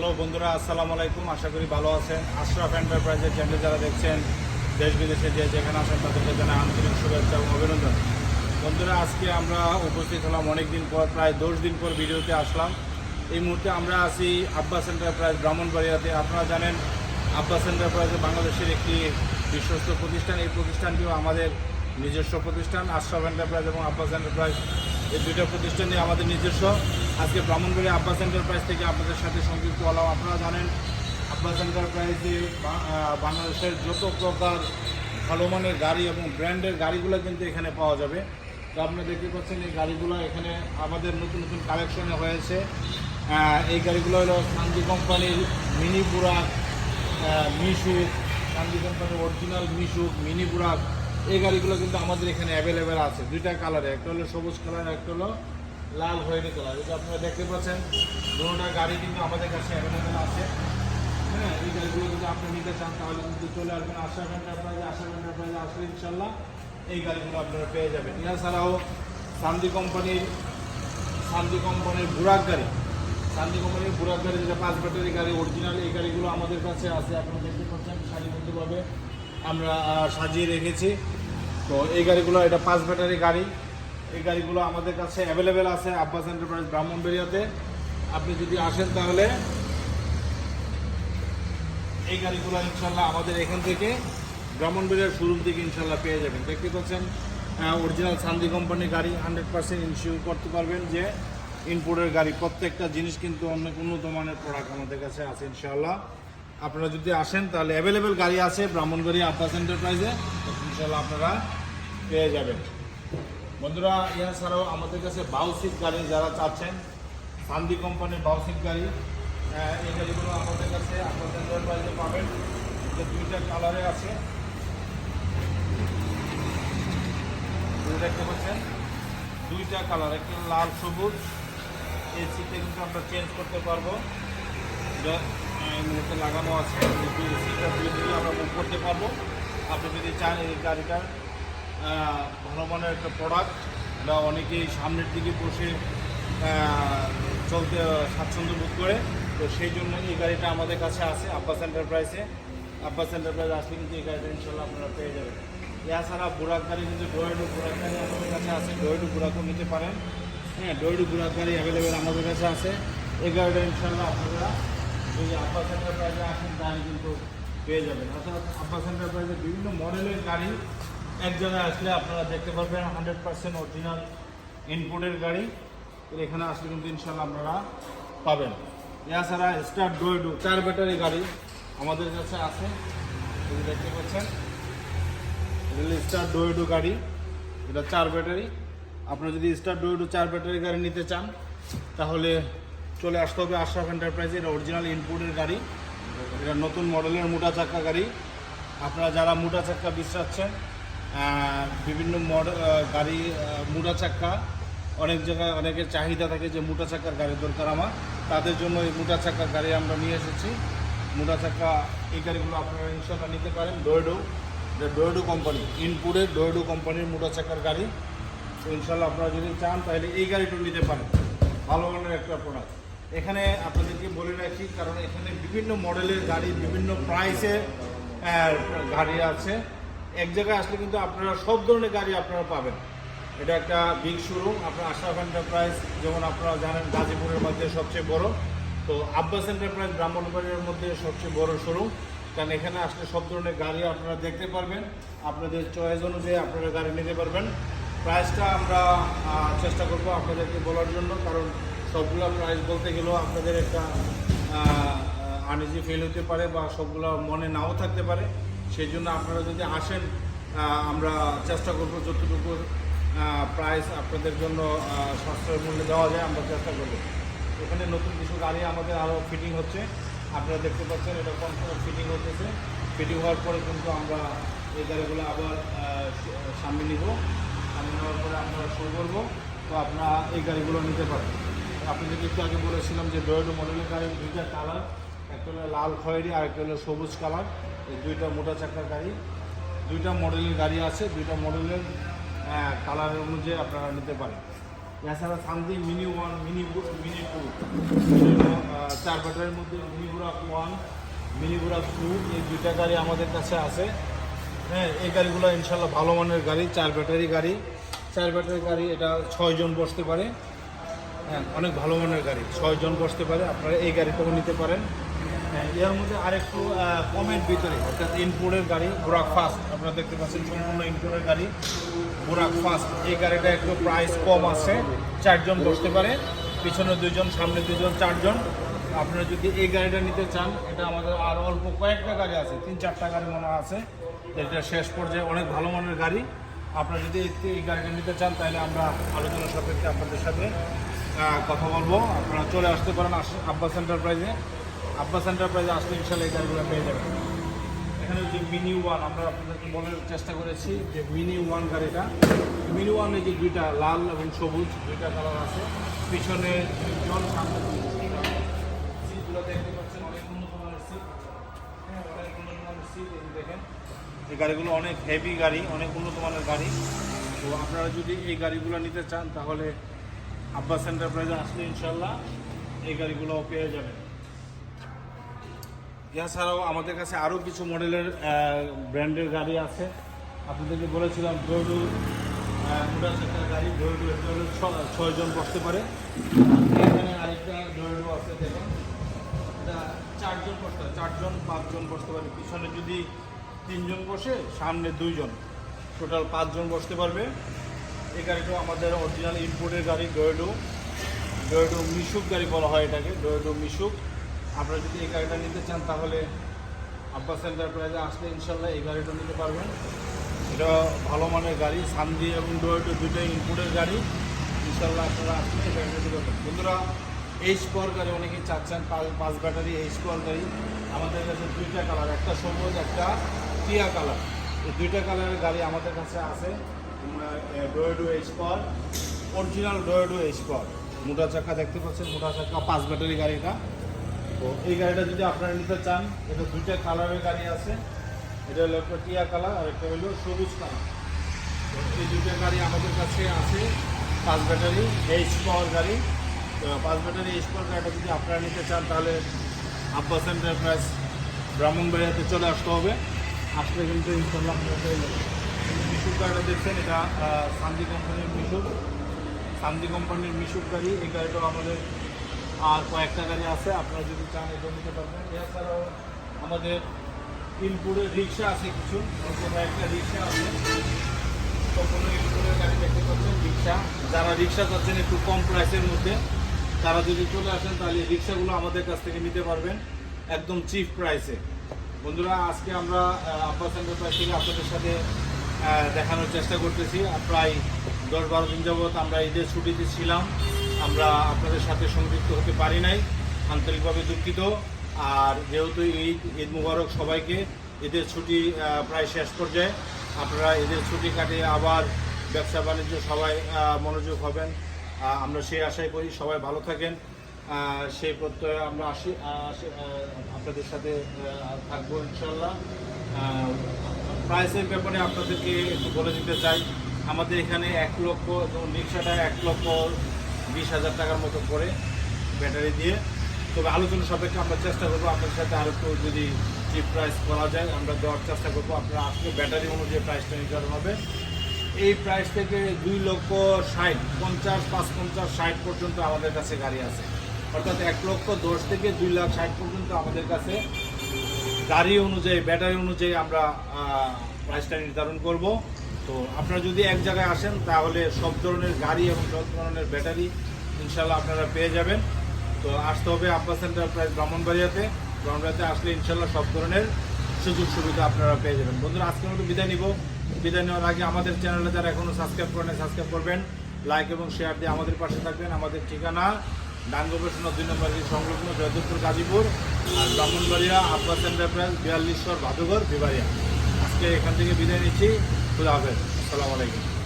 Hello বন্ধুরা, আসসালামু আলাইকুম। আশা করি ভালো আছেন। আশরাফ এন্টারপ্রাইজের চ্যানেল যারা দেখছেন, দেশ বিদেশে যে যেখানে আছেন, তাদেরকে জানাই আন্তরিক শুভেচ্ছা এবং অভিনন্দন। বন্ধুরা, আজকে আমরা উপস্থিত হলাম অনেক দিন পর, প্রায় দশ দিন পর ভিডিওতে আসলাম। এই মুহূর্তে আমরা আছি আব্বাস এন্টারপ্রাইজ ব্রাহ্মণবাড়িয়াতে। আপনারা জানেন আব্বাস এন্টারপ্রাইজ বাংলাদেশের একটি বিশ্বস্ত প্রতিষ্ঠান। এই প্রতিষ্ঠানটিও আমাদের নিজস্ব প্রতিষ্ঠান আশরাফ এন্টারপ্রাইজ এবং আব্বাস এন্টারপ্রাইজ এই দুইটা প্রতিষ্ঠানই আমাদের নিজস্ব। আজকে ব্রাহ্মণবাড়ি আব্বাস এন্টারপ্রাইজ থেকে আপনাদের সাথে সংযুক্ত হলাম। আপনারা জানেন, আব্বাস এন্টারপ্রাইজে বাংলাদেশের যত প্রকার ভালো মানের গাড়ি এবং ব্র্যান্ডের গাড়িগুলো কিন্তু এখানে পাওয়া যাবে। তো আপনি দেখতে পাচ্ছেন, এই গাড়িগুলো এখানে আমাদের নতুন নতুন কালেকশনে হয়েছে। এই গাড়িগুলো হলো সান্দি কোম্পানির মিনি বুরাক মিশুক সান্দি কোম্পানির অরিজিনাল মিশুক মিনি বুরাক এই গাড়িগুলো কিন্তু আমাদের এখানে অ্যাভেলেবেল আছে। দুইটা কালারে একটা হলো সবুজ কালার একটা হলো লাল হয়নি কালার এটা আপনারা দেখতে পাচ্ছেন দুটোটা গাড়ি কিন্তু আমাদের কাছে অ্যাভেলেবেল আছে। হ্যাঁ এই গাড়িগুলো যদি আপনি নিতে চান, তাহলে কিন্তু চলে আসবেন আশা এন্টারপ্রাইজে আশা এন্টারপ্রাইজে আসলে ইনশাল্লাহ এই গাড়িগুলো আপনারা পেয়ে যাবেন। এছাড়াও সান্দি কোম্পানির সান্দি কোম্পানির বুরাক গাড়ি। সান্দি কোম্পানির বুরাক গাড়ি যেটা পাঁচ ব্যাটারি গাড়ি অরিজিনাল এই গাড়িগুলো আমাদের কাছে আছে। আপনারা দেখতে পাচ্ছেন, সারিবদ্ধভাবে আমরা সাজিয়ে রেখেছি। তো এই গাড়িগুলো, এটা পাঁচ ব্যাটারি গাড়ি। এই গাড়িগুলো আমাদের কাছে অ্যাভেলেবেল আছে আব্বাস এন্টারপ্রাইজ ব্রাহ্মণবেরিয়াতে আপনি যদি আসেন তাহলে, এই গাড়িগুলো ইনশাল্লাহ আমাদের এখান থেকে ব্রাহ্মণবাড়িয়ার শোরুম থেকে ইনশাল্লাহ পেয়ে যাবেন। দেখতে পাচ্ছেন অরিজিনাল সান্দি কোম্পানির গাড়ি হান্ড্রেড পার্সেন্ট ইনশিওর করতে পারবেন যে ইনপোর্টের গাড়ি। প্রত্যেকটা জিনিস কিন্তু অনেক উন্নত মানের প্রোডাক্ট আমাদের কাছে আছে ইনশাল্লাহ। আপনারা যদি আসেন, তাহলে অ্যাভেলেবেল গাড়ি আছে ব্রাহ্মণবাড়ি আব্বাস এন্টারপ্রাইজে ইনশাল্লাহ আপনারা পেয়ে যাবেন। বন্ধুরা ইহা ছাড়াও আমাদের কাছে বাউসিক গাড়ি যারা চাচ্ছেন, সান্দি কোম্পানির বাউসিট গাড়ি এই গাড়িগুলো আমাদের কাছে আপনাদের প্রাইজে পাবেন। দুইটা কালারে আছে। দেখতে পাচ্ছেন, দুইটা কালার একটা লাল সবুজ, এই সিটটা কিন্তু আমরা চেঞ্জ করতে পারব। এতে লাগানো আছে। দুই দিকে আমরা বুক করতে পারব। আপনি যদি চান এই গাড়িটা ভালো মানের একটা প্রোডাক্ট এটা অনেকেই সামনের দিকে বসে চলতে স্বাচ্ছন্দ্য বোধ করে। তো সেই জন্য এই গাড়িটা আমাদের কাছে আছে, আব্বাস এন্টারপ্রাইজে আব্বাস এন্টারপ্রাইজ আসলে কিন্তু এই গাড়িটা ইনশাল্লাহ আপনারা পেয়ে যাবেন। এছাড়া বুড়াক গাড়ি কিন্তু ডোয়েডু বুড়াক গাড়ি আমাদের কাছে আছে। ডোয়েডু বুড়াকও নিতে পারেন। হ্যাঁ ডোয়েডু বুড়াক গাড়ি অ্যাভেলেবেল আমাদের কাছে আছে। এই গাড়িটা ইনশাল্লাহ আপনারা যদি আব্বাস এন্টারপ্রাইজে আসেন তাহলে কিন্তু পেয়ে যাবেন। অর্থাৎ আব্বাস এন্টারপ্রাইজের বিভিন্ন মডেলের গাড়ি এক জায়গায় আসলে আপনারা দেখতে পারবেন হান্ড্রেড পার্সেন্ট অরিজিনাল ইনপুটের গাড়ি। এখানে আসলে কিন্তু ইনশাল্লাহ আপনারা পাবেন। এছাড়া স্টার ডোয়েডু চার ব্যাটারি গাড়ি আমাদের কাছে আছে। দেখতে পাচ্ছেন এটা স্টার ডোয়েডু গাড়ি, এটা চার ব্যাটারি আপনারা যদি স্টার ডোয়েডু চার ব্যাটারি গাড়ি নিতে চান, তাহলে চলে আসতে হবে আশরাফ এন্টারপ্রাইজে এটা অরিজিনাল ইনপুটের গাড়ি। এটা নতুন মডেলের মোটা চাক্কা গাড়ি। আপনারা যারা মোটা চাক্কা বিশ্রাচ্ছেন বিভিন্ন মডেল গাড়ি মোটা চাক্কা, অনেক জায়গায় অনেকের চাহিদা থাকে যে মোটা চাক্কার গাড়ি দরকার আমার। তাদের জন্য এই মোটা চাক্কার গাড়ি আমরা নিয়ে এসেছি। মোটা চাক্কা এই গাড়িগুলো আপনারা ইনশাল্লাহ নিতে পারেন। ডোয়েডো এটা ডোয়েডো কোম্পানি ইনপুটের ডোয়েডো কোম্পানির মোটা চাক্কার গাড়ি। তো ইনশাল্লাহ আপনারা যদি চান, তাহলে এই গাড়িটা নিতে পারেন। ভালো মানের একটা প্রোডাক্ট এখানে আপনাদেরকে বলে রাখি, কারণ এখানে বিভিন্ন মডেলের গাড়ি, বিভিন্ন প্রাইসে গাড়ি আছে। এক জায়গায় আসলে কিন্তু আপনারা সব ধরনের গাড়ি আপনারা পাবেন। এটা একটা বিগ শোরুম আপনার আশরাফ এন্টারপ্রাইজ যেমন আপনারা জানেন গাজীপুরের মধ্যে সবচেয়ে বড়। তো আব্বাস এন্টারপ্রাইজ ব্রাহ্মণবাড়ির মধ্যে সবচেয়ে বড় শোরুম কারণ এখানে আসলে সব ধরনের গাড়ি আপনারা দেখতে পারবেন। আপনাদের চয়েস অনুযায়ী আপনারা গাড়ি নিতে পারবেন। প্রাইসটা আমরা চেষ্টা করব আপনাদেরকে বলার জন্য, কারণ সবগুলো প্রাইস বলতে গেলেও আপনাদের একটা আনইজি ফেল হতে পারে বা সবগুলো মনে নাও থাকতে পারে। সেই জন্য আপনারা যদি আসেন আমরা চেষ্টা করব যতটুকু প্রাইস আপনাদের জন্য সাশ্রয় মূল্যে দেওয়া যায়, আমরা চেষ্টা করব। এখানে নতুন কিছু গাড়ি আমাদের আরও ফিটিং হচ্ছে। আপনারা দেখতে পাচ্ছেন এটা কনফার্ম ফিটিং হতেছে। ফিটিং হওয়ার পরে কিন্তু আমরা এই গাড়িগুলো আবার সামনে নিব। সামনে নেওয়ার পরে আমরা শুরু করব। তো আপনারা এই গাড়িগুলো নিতে পারেন। আপনি যদি একটু আগে বলেছিলাম যে ডোয়েডো মডেলের গাড়ি, দুইটা কালার, একটা হলো লাল খয়েরি আর একটা হলো সবুজ কালার। এই দুইটা মোটা চাকার গাড়ি। দুইটা মডেলের গাড়ি আছে, দুইটা মডেলের কালারের অনুযায়ী আপনারা নিতে পারেন। এছাড়া something mini one, mini mini two. চার ব্যাটারির মধ্যে mini Burak one, mini Burak two, এই দুইটা গাড়ি আমাদের কাছে আছে। হ্যাঁ এই গাড়িগুলো ইনশাল্লাহ ভালো মানের গাড়ি, চার ব্যাটারি গাড়ি। চার ব্যাটারি গাড়ি এটা ছয়জন বসতে পারে। হ্যাঁ অনেক ভালো মানের গাড়ি। ছয়জন বসতে পারে, আপনারা এই গাড়িটাও নিতে পারেন। হ্যাঁ এর মধ্যে আরেকটু কমের ভিতরে, অর্থাৎ ইনপুটের গাড়ি বুরাক ফাস্ট আপনারা দেখতে পাচ্ছেন সম্পূর্ণ ইনপুটের গাড়ি। বুরাক ফাস্ট এই গাড়িটা একটু প্রাইস কম আছে, চারজন বসতে পারে, পিছনে দুজন, সামনে দুজন, চারজন। আপনারা যদি এই গাড়িটা নিতে চান, এটা আমাদের আর অল্প কয়েকটা গাড়ি আছে, তিন চারটা গাড়ি মনে আছে, এটা শেষ পর্যায়ে অনেক ভালো মানের গাড়ি। আপনারা যদি এই- গাড়িটা নিতে চান, তাহলে আমরা আলোচনা সাপেক্ষে আপনাদের সাথে কথা বলব। আপনারা চলে আসতে পারেন আব্বাস এন্টারপ্রাইজে আব্বাস এন্টারপ্রাইজে আসলে ইনশাল্লাহ এই গাড়িগুলো পেয়ে যাবেন। এখানে যে মিনি ওয়ান আমরা আপনাদেরকে বলার চেষ্টা করেছি যে মিনি ওয়ান গাড়িটা। মিনি ওয়ানে যে দুইটা লাল এবং সবুজ, দুইটা কালার আছে। পিছনে দুইজন, সামনে সিটগুলো দেখতে অনেক উন্নত মানের সিট। হ্যাঁ অনেক উন্নত মানের সিট দেখেন। এই গাড়িগুলো অনেক হেভি গাড়ি, অনেক উন্নত মানের গাড়ি। তো আপনারা যদি এই গাড়িগুলো নিতে চান, তাহলে আব্বাস এন্টারপ্রাইজে আসলে ইনশাল্লাহ এই গাড়িগুলো পেয়ে যাবেন এছাড়াও আমাদের কাছে আরও কিছু মডেলের ব্র্যান্ডের গাড়ি আছে। আপনাদেরকে বলেছিলাম ডোডু মোটর চাকার গাড়ি ছ- ছয়জন বসতে পারে। এখানে আরেকটা ডোডু আছে, দেখেন। এটা চারজন বসতে পারে, চারজন, পাঁচজন বসতে পারে। পিছনে যদি তিনজন বসে, সামনে দুইজন। টোটাল পাঁচজন বসতে পারবে। এই গাড়িটাও আমাদের অরিজিনাল ইম্পোর্টের গাড়ি ডোয়েডো ডোয়েডো মিশুক গাড়ি বলা হয় এটাকে ডোয়েডো মিশুক আপনারা যদি এই গাড়িটা নিতে চান, তাহলে আব্বাস এন্টারপ্রাইজে আসলে ইনশাল্লাহ এই গাড়িটা নিতে পারবেন। এটা ভালো মানের গাড়ি সান্দি এবং ডোয়েডো দুটোই ইম্পোর্টের গাড়ি। ইনশাল্লাহ আপনারা আসলে এই গাড়িটা নিতে পারবেন। বন্ধুরা এইচ পাওয়ার গাড়ি অনেকেই চাচ্ছেন, পাঁচ- ব্যাটারি এইচ পাওয়ার গাড়ি। আমাদের কাছে দুইটা কালার একটা সবুজ, একটা টিয়া কালার এই দুইটা কালারের গাড়ি আমাদের কাছে আছে। ডোয়েডো পাওয়ার অরিজিনাল ডোয়েডো পাওয়ার মোটা চাকা দেখতে পাচ্ছেন, মোটা চাকা, পাঁচ ব্যাটারি গাড়িটা তো এই গাড়িটা যদি আপনারা নিতে চান, এটা দুইটা কালারের গাড়ি আছে। এটা হলো একটা টিয়া কালার আর একটা হলো সবুজ কালার তো এই দুইটা গাড়ি আমাদের কাছে আছে, পাঁচ ব্যাটারি এইচ পাওয়ার গাড়ি। তো পাঁচ ব্যাটারি এইচ পাওয়ার গাড়িটা যদি আপনারা নিতে চান, তাহলে আব্বাস এন্টারপ্রাইজ ব্রাহ্মণবাড়িয়াতে চলে আসতে হবে। আসলে কিন্তু ইনশাল্লাহ মিশুক গাড়িটা দেখছেন, এটা সান্দি কোম্পানির মিশুক সান্দি কোম্পানির মিশুক গাড়ি, এই গাড়িটাও আমাদের আর কয়েকটা গাড়ি আছে, আপনারা যদি চান এটা নিতে পারবেন। এছাড়াও আমাদের ইনপুরের রিক্সা আছে কিছু কয়েকটা রিক্সা আছে। সম্পূর্ণ ইনপুরের গাড়ি দেখতে পাচ্ছেন, রিক্সা। যারা রিক্সা চাচ্ছেন একটু কম প্রাইসের মধ্যে, তারা যদি চলে আসেন, তাহলে রিক্সাগুলো আমাদের কাছ থেকে নিতে পারবেন, একদম চিপ প্রাইসে। বন্ধুরা, আজকে আমরা আব্বাস এন্টারপ্রাইজ থেকে আপনাদের সাথে দেখানোর চেষ্টা করতেছি। প্রায় দশ বারো দিন যাবৎ আমরা ঈদের ছুটিতে ছিলাম। আমরা আপনাদের সাথে সংযুক্ত হতে পারি নাই, আন্তরিকভাবে দুঃখিত। আর যেহেতু ঈদ ঈদ মুবারক সবাইকে, ঈদের ছুটি প্রায় শেষ পর্যায়ে। আপনারা ঈদের ছুটি কাটিয়ে আবার ব্যবসা বাণিজ্য সবাই মনোযোগ হবেন। আমরা সেই আশাই করি সবাই ভালো থাকেন। সেই প্রত্যয়ে আমরা আসি আপনাদের সাথে থাকব ইনশাল্লাহ। প্রাইসের ব্যাপারে আপনাদেরকে একটু বলে দিতে চাই। আমাদের এখানে এক লক্ষ যেমন রিক্সাটা এক লক্ষ বিশ হাজার টাকার মতো পড়ে ব্যাটারি দিয়ে। তবে আলোচনা সাপেক্ষে আমরা চেষ্টা করব আপনার সাথে আরও একটু যদি চিপ প্রাইস করা যায়, আমরা দেওয়ার চেষ্টা করব। আপনারা আসলে ব্যাটারি অনুযায়ী প্রাইসটা নির্ধারণ হবে। এই প্রাইস থেকে দুই লক্ষ ষাট, পঞ্চাশ পাঁচ পঞ্চাশ ষাট পর্যন্ত আমাদের কাছে গাড়ি আছে। অর্থাৎ এক লক্ষ দশ থেকে দুই লাখ ষাট পর্যন্ত আমাদের কাছে গাড়ি অনুযায়ী, ব্যাটারি অনুযায়ী আমরা প্রাইসটা নির্ধারণ করব। তো আপনারা যদি এক জায়গায় আসেন, তাহলে সব ধরনের গাড়ি এবং সব ধরনের ব্যাটারি ইনশাল্লাহ আপনারা পেয়ে যাবেন। তো আসতে হবে আব্বাস এন্টারপ্রাইজ ব্রাহ্মণবাড়িয়াতে। ব্রাহ্মণবাড়িয়াতে আসলে ইনশাল্লাহ সব ধরনের সুযোগ সুবিধা আপনারা পেয়ে যাবেন। বন্ধুরা, আজকের মতো বিদায় নিব। বিদায় নেওয়ার আগে আমাদের চ্যানেলে যারা এখনও সাবস্ক্রাইব করেন সাবস্ক্রাইব করবেন। লাইক এবং শেয়ার দিয়ে আমাদের পাশে থাকবেন। আমাদের ঠিকানা ডান গবেষণা দুই নম্বর সংলগ্ন জয়দেবপুর গাজীপুর আর ব্রাহ্মণবাড়িয়া আব্বাস এন্টারপ্রাইজ বিয়াল্লিশশর ভাদুঘর বিবাড়িয়া। আজকে এখান থেকে বিদায় নিচ্ছি। খুদা হাফেজ। আসসালামু আলাইকুম।